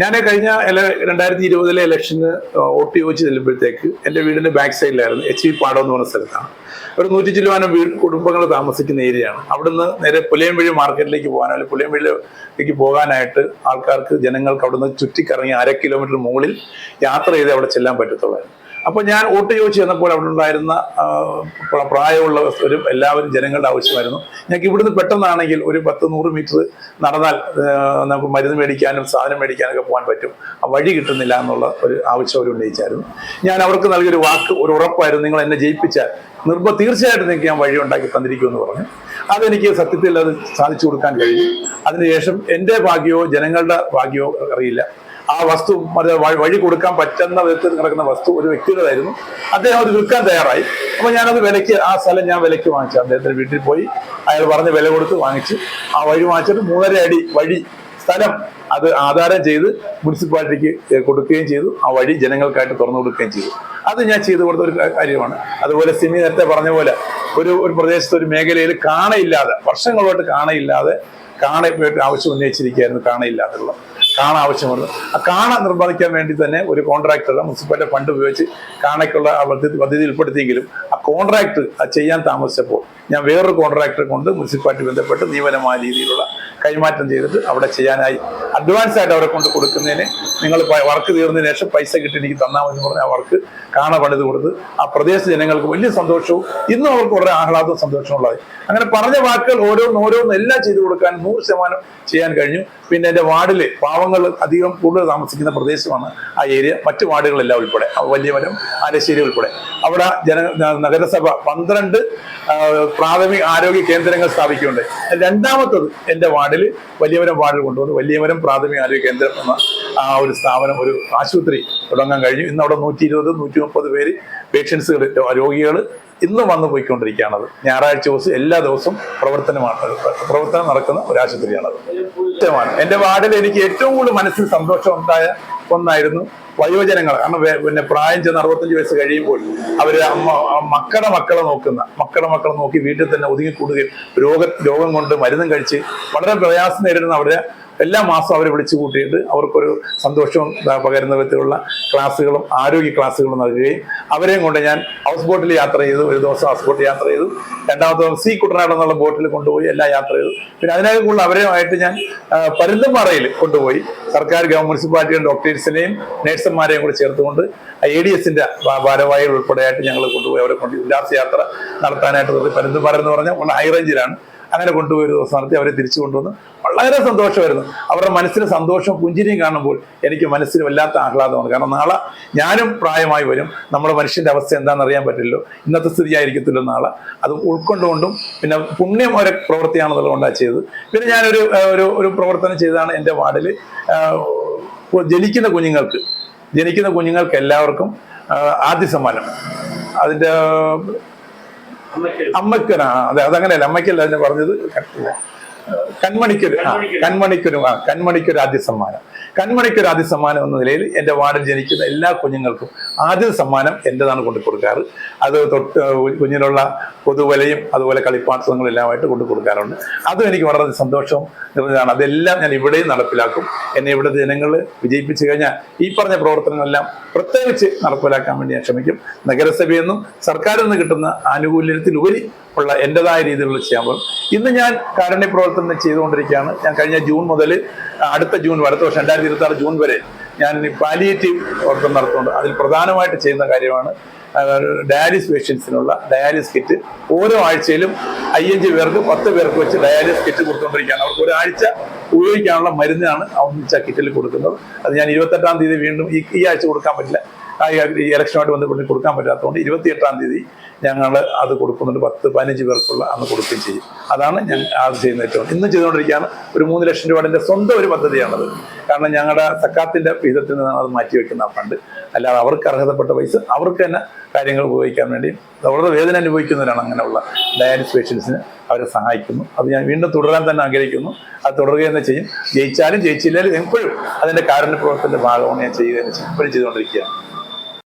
ഞാൻ കഴിഞ്ഞ രണ്ടായിരത്തി ഇരുപതിലെ ഇലക്ഷന് വോട്ട് ചോദിച്ച് ചെല്ലുമ്പോഴത്തേക്ക് എന്റെ വീടിന്റെ ബാക്ക് സൈഡിലായിരുന്നു എച്ച് വി പാടം എന്ന് പറഞ്ഞ സ്ഥലത്താണ്. ഒരു നൂറ്റി ചില്ലുവാനം വീട് കുടുംബങ്ങൾ താമസിക്കുന്ന ഏരിയയാണ്. അവിടുന്ന് നേരെ പുലിയൻവഴി മാർക്കറ്റിലേക്ക് പോകാനോ അല്ലെങ്കിൽ പുലിയൻവഴിയിലേക്ക് പോകാനായിട്ട് ആൾക്കാർക്ക് ജനങ്ങൾക്ക് അവിടുന്ന് ചുറ്റിക്കറങ്ങി അര കിലോമീറ്റർ മുകളിൽ യാത്ര ചെയ്ത് അവിടെ ചെല്ലാൻ പറ്റത്തുള്ളായിരുന്നു. അപ്പോൾ ഞാൻ വോട്ട് ചോദിച്ചു ചെന്നപ്പോൾ അവിടെ ഉണ്ടായിരുന്ന പ്രായമുള്ള ഒരു എല്ലാവരും ജനങ്ങളുടെ ആവശ്യമായിരുന്നു. ഞങ്ങൾക്ക് ഇവിടുന്ന് പെട്ടെന്നാണെങ്കിൽ ഒരു പത്ത് നൂറ് മീറ്റർ നടന്നാൽ നമുക്ക് മരുന്ന് മേടിക്കാനും സാധനം മേടിക്കാനൊക്കെ പോകാൻ പറ്റും. ആ വഴി കിട്ടുന്നില്ല എന്നുള്ള ഒരു ആവശ്യം അവർ ഉന്നയിച്ചായിരുന്നു. ഞാൻ അവർക്ക് നൽകിയൊരു വാക്ക് ഒരു ഉറപ്പായിരുന്നു നിങ്ങൾ എന്നെ ജയിപ്പിച്ചാൽ നിർഭ തീർച്ചയായിട്ടും നിങ്ങൾക്ക് ഞാൻ വഴി ഉണ്ടാക്കി തന്നിരിക്കും എന്ന് പറഞ്ഞു. അതെനിക്ക് സത്യത്തിൽ അത് സാധിച്ചു കൊടുക്കാൻ കഴിയും അതിനുശേഷം എന്റെ ഭാഗ്യമോ ജനങ്ങളുടെ ഭാഗ്യമോ അറിയില്ല. ആ വസ്തു വഴി കൊടുക്കാൻ പറ്റുന്ന വിധത്തിൽ കിടക്കുന്ന വസ്തു ഒരു വ്യക്തിയുടേതായിരുന്നു. അദ്ദേഹം അത് വിൽക്കാൻ തയ്യാറായി. അപ്പൊ ഞാനത് വിലയ്ക്ക് ആ സ്ഥലം ഞാൻ വിലയ്ക്ക് വാങ്ങിച്ചു. അദ്ദേഹത്തിന്റെ വീട്ടിൽ പോയി അയാൾ പറഞ്ഞ വില കൊടുത്ത് വാങ്ങിച്ച് ആ വഴി വാങ്ങിച്ചിട്ട് മൂന്നര അടി വഴി സ്ഥലം അത് ആധാരം ചെയ്ത് മുനിസിപ്പാലിറ്റിക്ക് കൊടുക്കുകയും ചെയ്തു. ആ വഴി ജനങ്ങൾക്കായിട്ട് തുറന്നു കൊടുക്കുകയും ചെയ്തു. അത് ഞാൻ ചെയ്തു കൊടുത്ത ഒരു കാര്യമാണ്. അതുപോലെ സിമി നേരത്തെ പറഞ്ഞ പോലെ ഒരു ഒരു പ്രദേശത്ത് ഒരു മേഖലയിൽ കാണയില്ലാതെ വർഷങ്ങളോട്ട് കാണയില്ലാതെ കാണ ആവശ്യം ഉന്നയിച്ചിരിക്കുകയായിരുന്നു കാണയില്ലാതുള്ള കാണ ആവശ്യമുണ്ട് ആ കാണ നിർമ്മാണിക്കാൻ വേണ്ടി തന്നെ ഒരു കോൺട്രാക്ടർ മുനിസിപ്പാലിറ്റി ഫണ്ട് ഉപയോഗിച്ച് കാണയ്ക്കുള്ള ആ പദ്ധതി ഉൾപ്പെടുത്തിയെങ്കിലും ആ കോൺട്രാക്ട് അത് ചെയ്യാൻ താമസിച്ചപ്പോൾ ഞാൻ വേറൊരു കോൺട്രാക്ടറെ കൊണ്ട് മുനിസിപ്പാലിറ്റി ബന്ധപ്പെട്ട് നിയമനമായ രീതിയിലുള്ള കൈമാറ്റം ചെയ്തിട്ട് അവിടെ ചെയ്യാനായി. അഡ്വാൻസ് ആയിട്ട് അവരെ കൊണ്ട് കൊടുക്കുന്നതിന് നിങ്ങൾ വർക്ക് തീർന്നതിന് ശേഷം പൈസ കിട്ടി എനിക്ക് തന്നാൽ മതി പറഞ്ഞ് ആ വർക്ക് കാണ പണിത് കൊടുത്ത് ആ പ്രദേശ ജനങ്ങൾക്ക് വലിയ സന്തോഷവും ഇന്നും അവർക്ക് വളരെ ആഹ്ലാദവും സന്തോഷവും ഉള്ളത്. അങ്ങനെ പറഞ്ഞ വാക്കുകൾ ഓരോന്ന് ഓരോന്ന് എല്ലാം ചെയ്തു കൊടുക്കാൻ നൂറ് ശതമാനം ചെയ്യാൻ കഴിഞ്ഞു. പിന്നെ എന്റെ വാർഡിൽ പാവങ്ങൾ അധികം കൂടുതൽ താമസിക്കുന്ന പ്രദേശമാണ് ആ ഏരിയ. മറ്റു വാർഡുകളെല്ലാം ഉൾപ്പെടെ. വലിയമരം ആലശ്ശേരി ഉൾപ്പെടെ. അവിടെ ജന നഗരസഭ പന്ത്രണ്ട് പ്രാഥമിക ആരോഗ്യ കേന്ദ്രങ്ങൾ സ്ഥാപിക്കുന്നുണ്ട്. രണ്ടാമത്തത് എന്റെ വാർഡിൽ വലിയമരം വാർഡിൽ കൊണ്ടുവന്ന്. വലിയമരം പ്രാഥമിക ആരോഗ്യ കേന്ദ്രം എന്ന ആ ഒരു സ്ഥാപനം ഒരു ആശുപത്രി തുടങ്ങാൻ കഴിഞ്ഞു. ഇന്ന് അവിടെ നൂറ്റി ഇരുപത് നൂറ്റി മുപ്പത് പേര് പേഷ്യൻസുകൾ രോഗികൾ ഇന്ന് വന്നു പോയിക്കൊണ്ടിരിക്കുകയാണത്. ഞായറാഴ്ച ദിവസം എല്ലാ ദിവസവും പ്രവർത്തനമാണ് പ്രവർത്തനം നടക്കുന്ന ഒരു ആശുപത്രിയാണത്. കൃത്യമാണ് എന്റെ വാർഡിൽ എനിക്ക് ഏറ്റവും കൂടുതൽ മനസ്സിൽ സന്തോഷം ഉണ്ടായ ഒന്നായിരുന്നു വയോജനങ്ങൾ. കാരണം പിന്നെ പ്രായം ചെന്ന് അറുപത്തഞ്ച് വയസ്സ് കഴിയുമ്പോൾ അവർ അമ്മ മക്കളുടെ മക്കളെ നോക്കുന്ന മക്കളുടെ മക്കളെ നോക്കി വീട്ടിൽ തന്നെ ഒതുങ്ങിക്കൂടുകയും രോഗ രോഗം കൊണ്ട് മരുന്നും കഴിച്ച് വളരെ പ്രയാസം നേരിടുന്ന അവരെ എല്ലാ മാസവും അവരെ വിളിച്ചു കൂട്ടിയിട്ട് അവർക്കൊരു സന്തോഷവും പകരുന്ന വിധത്തിലുള്ള ക്ലാസ്സുകളും ആരോഗ്യ ക്ലാസ്സുകളും നൽകുകയും അവരെയും കൊണ്ട് ഞാൻ ഹൗസ് ബോട്ടിൽ യാത്ര ചെയ്തു. ഒരു ദിവസം ഹൗസ് ബോട്ടിൽ യാത്ര ചെയ്തു. രണ്ടാമത്തെ ദിവസം സി കുട്ടനാട് എന്നുള്ള ബോട്ടിൽ കൊണ്ടുപോയി എല്ലാം യാത്ര ചെയ്തു. പിന്നെ അതിനകം കൂടുതൽ അവരുമായിട്ട് ഞാൻ പരുന്തമ്പാറയിൽ കൊണ്ടുപോയി. സർക്കാർ മുനിസിപ്പാലിറ്റിയുടെ ഡോക്ടേഴ്സിനെയും നേഴ്സുമാരെയും കൂടി ചേർത്തുകൊണ്ട് എ ഡി എസിന്റെ ഭാരവാഹികൾ ഉൾപ്പെടെയായിട്ട് ഞങ്ങൾ കൊണ്ടുപോയി അവരെ കൊണ്ട് ഉല്ലാസയാത്ര നടത്താനായിട്ട് നിർത്തി എന്ന് പറഞ്ഞാൽ ഹൈറേഞ്ചിലാണ് അങ്ങനെ കൊണ്ടുപോയി ദിവസം നടത്തി അവരെ തിരിച്ചു കൊണ്ടുവന്ന് വളരെ സന്തോഷമായിരുന്നു. അവരുടെ മനസ്സിന് സന്തോഷം പുഞ്ചിരിയും കാണുമ്പോൾ എനിക്ക് മനസ്സിന് വല്ലാത്ത ആഹ്ലാദമാണ്. കാരണം നാളെ ഞാനും പ്രായമായി വരും. നമ്മുടെ മനുഷ്യന്റെ അവസ്ഥ എന്താണെന്ന് അറിയാൻ പറ്റില്ലല്ലോ. ഇന്നത്തെ സ്ഥിതി ആയിരിക്കത്തില്ലോ നാളെ. അത് ഉൾക്കൊണ്ടുകൊണ്ടും പിന്നെ പുണ്യം ഒരു പ്രവൃത്തിയാണെന്നുള്ളത് കൊണ്ടാണ് ചെയ്തത്. പിന്നെ ഞാനൊരു ഒരു ഒരു പ്രവർത്തനം ചെയ്താണ് എന്റെ വാർഡിൽ. ജനിക്കുന്ന കുഞ്ഞുങ്ങൾക്ക് ജനിക്കുന്ന കുഞ്ഞുങ്ങൾക്ക് എല്ലാവർക്കും ആദ്യ സമ്മാനം. അതിന്റെ അമ്മയ്ക്കൊരു അതെ അതങ്ങനെയല്ല. അമ്മയ്ക്കല്ല അതിനെ പറഞ്ഞത് കൺമണിക്കൊരു ആ കൺമണിക്കൊരു ആ കൺമണിക്കൊരു ആദ്യ സമ്മാനം. കൺമണിക്കൊരു ആദ്യ സമ്മാനം എന്ന നിലയിൽ എന്റെ വാർഡിൽ ജനിക്കുന്ന എല്ലാ കുഞ്ഞുങ്ങൾക്കും ആദ്യ സമ്മാനം എന്റെതാണ് കൊണ്ടു കൊടുക്കാറ്. അത് തൊട്ട് കുഞ്ഞിനുള്ള പൊതുവലയും അതുപോലെ കളിപ്പാട്ടങ്ങളും എല്ലാമായിട്ട് കൊണ്ടു കൊടുക്കാറുണ്ട്. അതും എനിക്ക് വളരെ സന്തോഷവും നിറഞ്ഞതാണ്. അതെല്ലാം ഞാൻ ഇവിടെയും നടപ്പിലാക്കും. എന്നെ ഇവിടുത്തെ ജനങ്ങൾ വിജയിപ്പിച്ചു കഴിഞ്ഞാൽ ഈ പറഞ്ഞ പ്രവർത്തനങ്ങളെല്ലാം പ്രത്യേകിച്ച് നടപ്പിലാക്കാൻ വേണ്ടി ഞാൻ ശ്രമിക്കും. നഗരസഭയിൽ നിന്നും സർക്കാരിൽ നിന്ന് കിട്ടുന്ന ആനുകൂല്യത്തിലുപരി ഉള്ള എന്റെതായ രീതിയിലുള്ള ചെയ്യാൻ പോകും. ഇന്ന് ഞാൻ കാരുണ്യ പ്രവർത്തനം ചെയ്തുകൊണ്ടിരിക്കുകയാണ്. ഞാൻ കഴിഞ്ഞ ജൂൺ മുതൽ അടുത്ത ജൂൺ അടുത്ത വർഷം രണ്ടായിരത്തി ഇരുപത്തി ജൂൺ വരെ ഞാൻ പാലിയേറ്റീവ് പ്രവർത്തനം നടത്തുന്നുണ്ട്. അതിൽ പ്രധാനമായിട്ട് ചെയ്യുന്ന കാര്യമാണ് ഡയാലിസ് പേഷ്യൻസിനുള്ള ഡയാലിസ് കിറ്റ് ഓരോ ആഴ്ചയിലും അയ്യഞ്ച് പേർക്ക് പത്ത് പേർക്ക് വെച്ച് ഡയാലിസ് കിറ്റ് കൊടുത്തുകൊണ്ടിരിക്കുകയാണ്. അവർക്ക് ഒരാഴ്ച ഉപയോഗിക്കാനുള്ള മരുന്നാണ് ഒന്നിച്ച കിറ്റിൽ കൊടുക്കുന്നത്. അത് ഞാൻ ഇരുപത്തെട്ടാം തീയതി വീണ്ടും ഈ ഈ ആഴ്ച കൊടുക്കാൻ പറ്റില്ല. ഈ ഇലക്ഷനുമായിട്ട് ബന്ധപ്പെട്ട് കൊടുക്കാൻ പറ്റാത്തതുകൊണ്ട് ഇരുപത്തിയെട്ടാം തീയതി ഞങ്ങൾ അത് കൊടുക്കുന്നുണ്ട്. പത്ത് പതിനഞ്ച് പേർക്കുള്ള അന്ന് കൊടുക്കുകയും ചെയ്യും. അതാണ് ഞാൻ അത് ചെയ്യുന്ന ഏറ്റവും ഇന്ന് ചെയ്തുകൊണ്ടിരിക്കുകയാണ് ഒരു മൂന്ന് ലക്ഷം രൂപയുടെ സ്വന്തം ഒരു പദ്ധതിയാണത്. കാരണം ഞങ്ങളുടെ സക്കാത്തിന്റെ വിഹിതത്തിൽ നിന്നാണ് അത് മാറ്റിവെക്കുന്ന ഫണ്ട്. അല്ലാതെ അവർക്ക് അർഹതപ്പെട്ട പൈസ അവർക്ക് തന്നെ കാര്യങ്ങൾ ഉപയോഗിക്കാൻ വേണ്ടി വളരെ വേദന അനുഭവിക്കുന്നവരാണ് അങ്ങനെയുള്ള ഡയാലിസ് പേഷ്യൻസിന് അവരെ സഹായിക്കുന്നു. അത് ഞാൻ വീണ്ടും തുടരാൻ തന്നെ ആഗ്രഹിക്കുന്നു. അത് തുടരുക തന്നെ ചെയ്യും. ജയിച്ചാലും ജയിച്ചില്ലാലും എപ്പോഴും അതിന്റെ കാരുണ്യ പ്രവർത്തനത്തിന്റെ ഭാഗമാണ് ഞാൻ ചെയ്യുക തന്നെ ചെയ്യും. എപ്പോഴും ചെയ്തുകൊണ്ടിരിക്കുകയാണ്.